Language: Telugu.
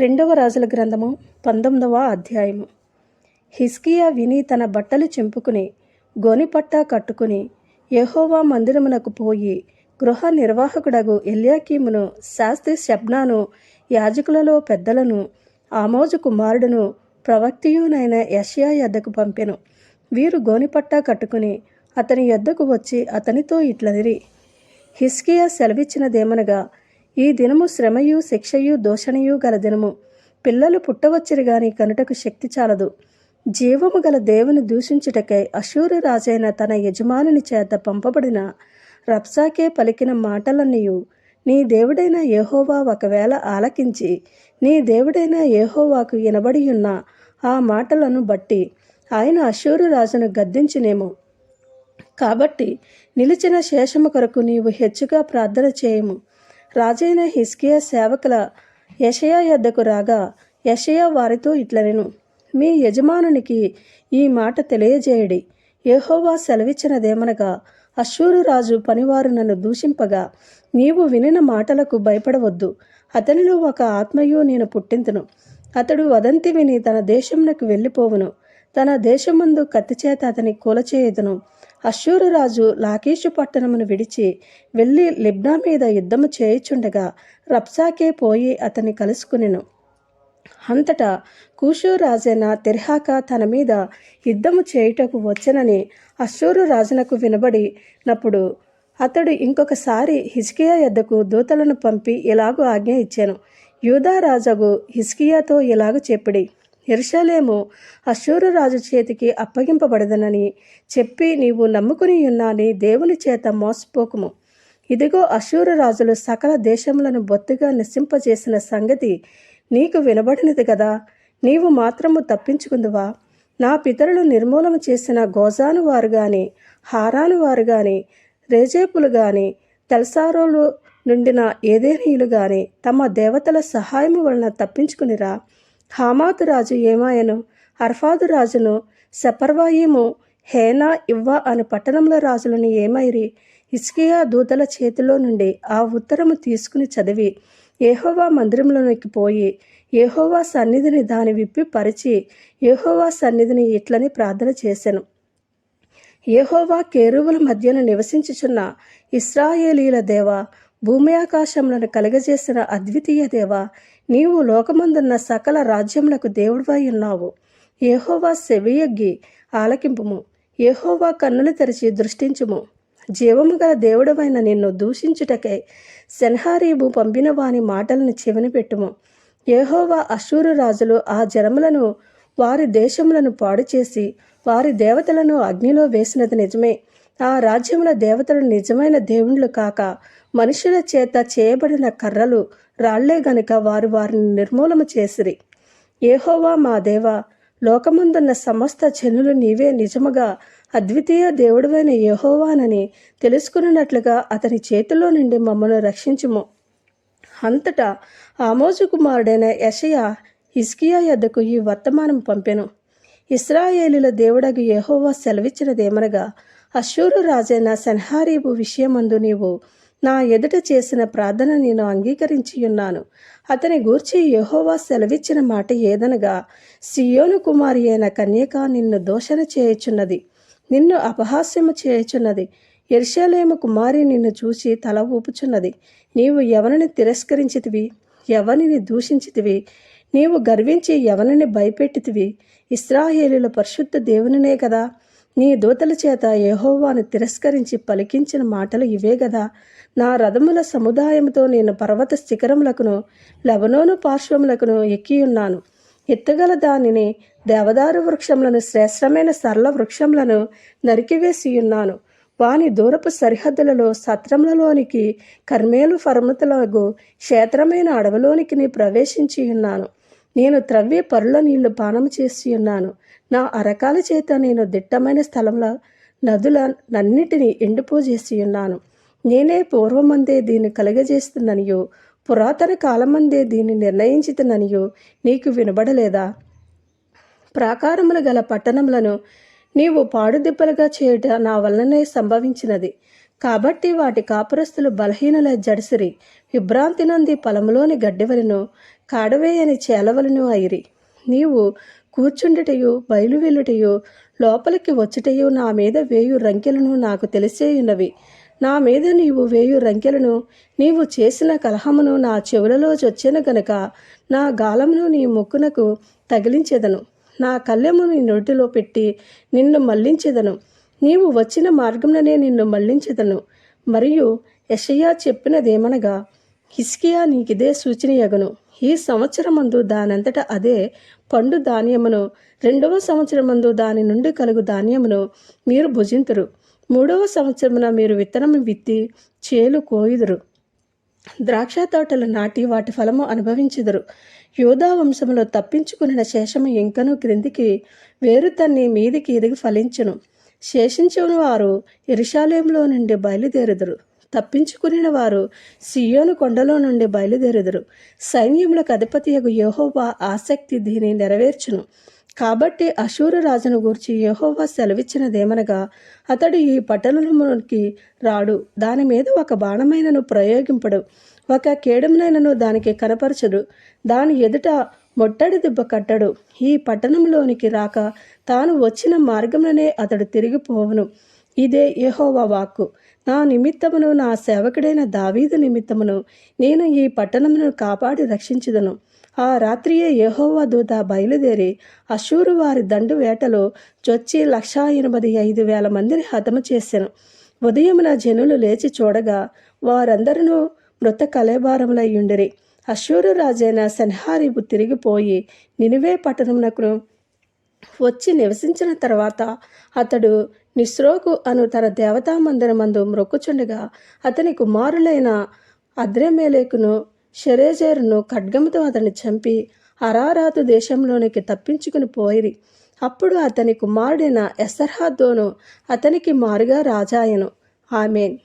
రెండవ రాజుల గ్రంథము పంతొమ్మిదవ అధ్యాయము. హిస్కియా విని తన బట్టలు చెంపుకుని గోనిపట్టా కట్టుకుని యెహోవా మందిరమునకు పోయి గృహ నిర్వాహకుడగు ఎల్యాకీమును శాస్త్రి శబ్నాను యాజకులలో పెద్దలను ఆమోజు కుమారుడును ప్రవక్తియునైన యషయా యొద్దకు పంపెను. వీరు గోనిపట్టా కట్టుకుని అతని యొద్దకు వచ్చి అతనితో ఇట్లనిరి. హిస్కియా సెలవిచ్చినదేమనగా ఈ దినము శ్రమయు శిక్షయు దోషణయు గల దినము. పిల్లలు పుట్టవచ్చిరి గాని కనుటకు శక్తి చాలదు. జీవము గల దేవుని దూషించుటకై అశూరు రాజైన తన యజమానుని చేత పంపబడిన రప్సాకే పలికిన మాటలన్నయు నీ దేవుడైన ఏహోవా ఒకవేళ ఆలకించి నీ దేవుడైన ఏహోవాకు వినబడి ఉన్న ఆ మాటలను బట్టి ఆయన అశూరు రాజును గద్దించినేమో. కాబట్టి నిలిచిన శేషము కొరకు నీవు హెచ్చుగా ప్రార్థన చేయము. రాజైన హిస్కియా సేవకుల యషయా యొద్దకు రాగా యషయా వారితో ఇట్లనెను. మీ యజమానునికి ఈ మాట తెలియజేయడి. యెహోవా సెలవిచ్చినదేమనగా అశ్వరు రాజు పనివారు నన్ను దూషింపగా నీవు వినిన మాటలకు భయపడవద్దు. అతనిలో ఒక ఆత్మయు నేను పుట్టింతును. అతడు వదంతి విని తన దేశంనకు వెళ్ళిపోవును. తన దేశమందు కత్తిచేత అతని కూలచేయుదును. అశ్షూరురాజు లాకీషు పట్టణమును విడిచి వెళ్ళి లిబ్నా మీద యుద్ధము చేయుచుండగా రప్సాకే పోయి అతన్ని కలుసుకునెను. అంతటా కూషు రాజైన తెర్హాక తన మీద యుద్ధము చేయుటకు వచ్చనని అశ్షూరు రాజునకు వినబడినప్పుడు అతడు ఇంకొకసారి హిజ్కియా యొద్దకు దూతలను పంపి ఇలాగూ ఆజ్ఞ ఇచ్చాను. యూదా రాజగు హిజ్కియాతో ఇలాగ చెప్పిడి. ఎరుషలేము అశూరురాజు చేతికి అప్పగింపబడదనని చెప్పి నీవు నమ్ముకుని ఉన్నాని దేవుని చేత మోసపోకుము. ఇదిగో అశూరు రాజులు సకల దేశములను బొత్తుగా నశింపజేసిన సంగతి నీకు వినబడినది కదా. నీవు మాత్రము తప్పించుకుందువా? నా పితరులు నిర్మూలన చేసిన గోజాను వారు గాని హారాను వారు గాని రేజేపులు గాని తెల్సారోలు నుండిన ఏదేనీయులు గాని తమ దేవతల సహాయము వలన తప్పించుకునిరా. హామాతు రాజు ఏమాయను? అర్ఫాదు రాజును సెపర్వాయిము హేనా ఇవ్వా అను పట్టణముల రాజులను ఏమైరి? ఇస్కియా దూతల చేతిలో నుండి ఆ ఉత్తరము తీసుకుని చదివి ఏహోవా మందిరంలోనికి పోయి ఏహోవా సన్నిధిని దాని విప్పి పరిచి ఏహోవా సన్నిధిని ఇట్లని ప్రార్థన చేశాను ఏహోవా కేరువుల మధ్యన నివసించుచున్న ఇస్రాయేలీల దేవా భూమి ఆకాశములను కలగజేసిన అద్వితీయ దేవ నీవు లోకమందున్న సకల రాజ్యములకు దేవుడివై ఉన్నావు. ఏహోవా సెవియగ్గి ఆలకింపుము. ఏహోవా కన్నులు తెరిచి దృష్టించుము. జీవము గల దేవుడవైన నిన్ను దూషించుటకై సెన్హారీబు పంపిన వాని మాటలను చెవిని పెట్టుము ఏహోవా అశూరు రాజులు ఆ జనములను వారి దేశములను పాడు చేసి వారి దేవతలను అగ్నిలో వేసినది నిజమే. ఆ రాజ్యముల దేవతలు నిజమైన దేవుళ్ళు కాక మనుషుల చేత చేయబడిన కర్రలు రాళ్ళే గనుక వారు వారిని నిర్మూలన చేసిరి. ఏహోవా మా దేవ లోకమందున్న సమస్త జనులు నీవే నిజముగా అద్వితీయ దేవుడువైన యెహోవానని తెలుసుకున్నట్లుగా అతని చేతిలో నుండి మమ్మను రక్షించుము. అంతటా ఆమోజు కుమారుడైన యశయ హిస్కియా యొద్దకు ఈ వర్తమానం పంపెను. ఇస్రాయేలుల దేవుడగు యహోవా సెలవిచ్చినదేమనగా అశూరు రాజైన సన్హారీబు విషయమందు నీవు నా ఎదుట చేసిన ప్రార్థన నేను అంగీకరించి ఉన్నాను అతని గూర్చి యహోవా సెలవిచ్చిన మాట ఏదనగా సియోను కుమారి అయిన కన్యక నిన్ను దోషణ చేయుచున్నది నిన్ను అపహాస్యము చేయుచున్నది ఎర్షలేము కుమారి నిన్ను చూసి తల ఊపుచున్నది. నీవు ఎవరిని తిరస్కరించితివి? ఎవరిని దూషించితివి? నీవు గర్వించి ఎవరిని భయపెట్టితివి? ఇస్రాయేలుల పరిశుద్ధ దేవునినే కదా. నీ దూతల చేత యహోవాను తిరస్కరించి పలికించిన మాటలు ఇవే గదా. నా రథముల సముదాయంతో నేను పర్వత శిఖరములకును లెబనోను పార్శ్వములకును ఎక్కియున్నాను ఎత్తగల దానిని దేవదారు వృక్షములను శ్రేష్టమైన సరళ వృక్షములను నరికివేసియున్నాను వాని దూరపు సరిహద్దులలో సత్రములలోనికి కర్మేలు పర్వతలకు క్షేత్రమైన అడవిలోనికి నీ ప్రవేశించి ఉన్నాను. నేను త్రవ్వి పరుల నీళ్ళు పానము చేసి ఉన్నాను. నా అరకాల చేత నేను దిట్టమైన స్థలంలో నదుల నన్నిటినీ ఎండిపోజేసి ఉన్నాను. నేనే పూర్వమందే దీన్ని కలుగజేస్తున్ననియో. పురాతన కాలమందే దీన్ని నిర్ణయించుతున్ననియో. నీకు వినబడలేదా? ప్రాకారములు గల పట్టణములను నీవు పాడుదిబ్బలుగా చేయుట నా వలననే సంభవించినది. కాబట్టి వాటి కాపురస్తులు బలహీనుల జడిసిరి విభ్రాంతి నంది పొలంలోని గడ్డివలను కాడవేయని చేలవలను అయిరి. నీవు కూర్చుండుటయు బయలువెళ్ళుటయు లోపలికి వచ్చుటయు నా మీద వేయు రంకెలను నాకు తెలిసేయున్నవి. నా మీద నీవు వేయు రంకెలను నీవు చేసిన కలహమును నా చెవులలో చొచ్చిన గనుక నా గాలమును నీ ముక్కునకు తగిలించెదను. నా కళ్ళెము నీ నోటిలో పెట్టి నిన్ను మళ్ళించెదను నీవు వచ్చిన మార్గంలోనే నిన్ను మళ్ళించెదను. మరియు యషయా చెప్పినదేమనగా హిస్కియా నీకిదే సూచనయగను ఈ సంవత్సరమందు దానంతట అదే పండు ధాన్యమును రెండవ సంవత్సరమందు దాని నుండి కలుగు ధాన్యమును మీరు భుజింతురు. మూడవ సంవత్సరమున మీరు విత్తనం విత్తి చేలు కోయుదురు. ద్రాక్ష తోటలు నాటి వాటి ఫలము అనుభవించుదురు. యోధా వంశములో తప్పించుకున్న శేషము ఇంకను క్రిందికి వేరు తన్ని మీదికి ఎదిగి ఫలించును. శేషించిన వారు ఇరుషాలయంలో నుండి బయలుదేరుదురు. తప్పించుకుని వారు సియోను కొండలో నుండి బయలుదేరుదురు. సైన్యములకు అధిపతియగు యెహోవా ఆసక్తి దీని నెరవేర్చును. కాబట్టి అశూరు రాజును గూర్చి యెహోవా సెలవిచ్చినదేమనగా అతడు ఈ పట్టణములోనికి రాడు. దాని మీద ఒక బాణమైనను ప్రయోగింపడు. ఒక కేడమునైనను దానికి కనపరచడు. దాని ఎదుట మొట్టడి దిబ్బ కట్టడు. ఈ పట్టణంలోనికి రాక తాను వచ్చిన మార్గంలోనే అతడు తిరిగిపోవును. ఇదే యహోవా వాక్కు. నా నిమిత్తమును నా సేవకుడైన దావీదు నిమిత్తమును నేను ఈ పట్టణమును కాపాడి రక్షించుదను. ఆ రాత్రియే యెహోవా దూత బయలుదేరి అశూరు వారి దండు వేటలో చొచ్చి లక్షా ఎనభై ఐదు వేల మందిని హతము చేశాను ఉదయమున జనులు లేచి చూడగా వారందరూ మృత కలేబారములయ్యుండిరి అశూరు రాజైన సెన్హారీబు తిరిగిపోయి నినివే పట్టణమునకు వచ్చి నివసించిన తర్వాత అతడు నిస్రోకు అను తన దేవతా మందిరమందు మొక్కుచుండగా అతని కుమారులైన అద్రెమేలేకును షెరేజేరును ఖడ్గముతో అతన్ని చంపి అరారాతు దేశంలోనికి తప్పించుకుని పోయిరి. అప్పుడు అతని కుమారుడైన ఎసర్హాతోను అతనికి మారుగా రాజాయను. ఆమెన్.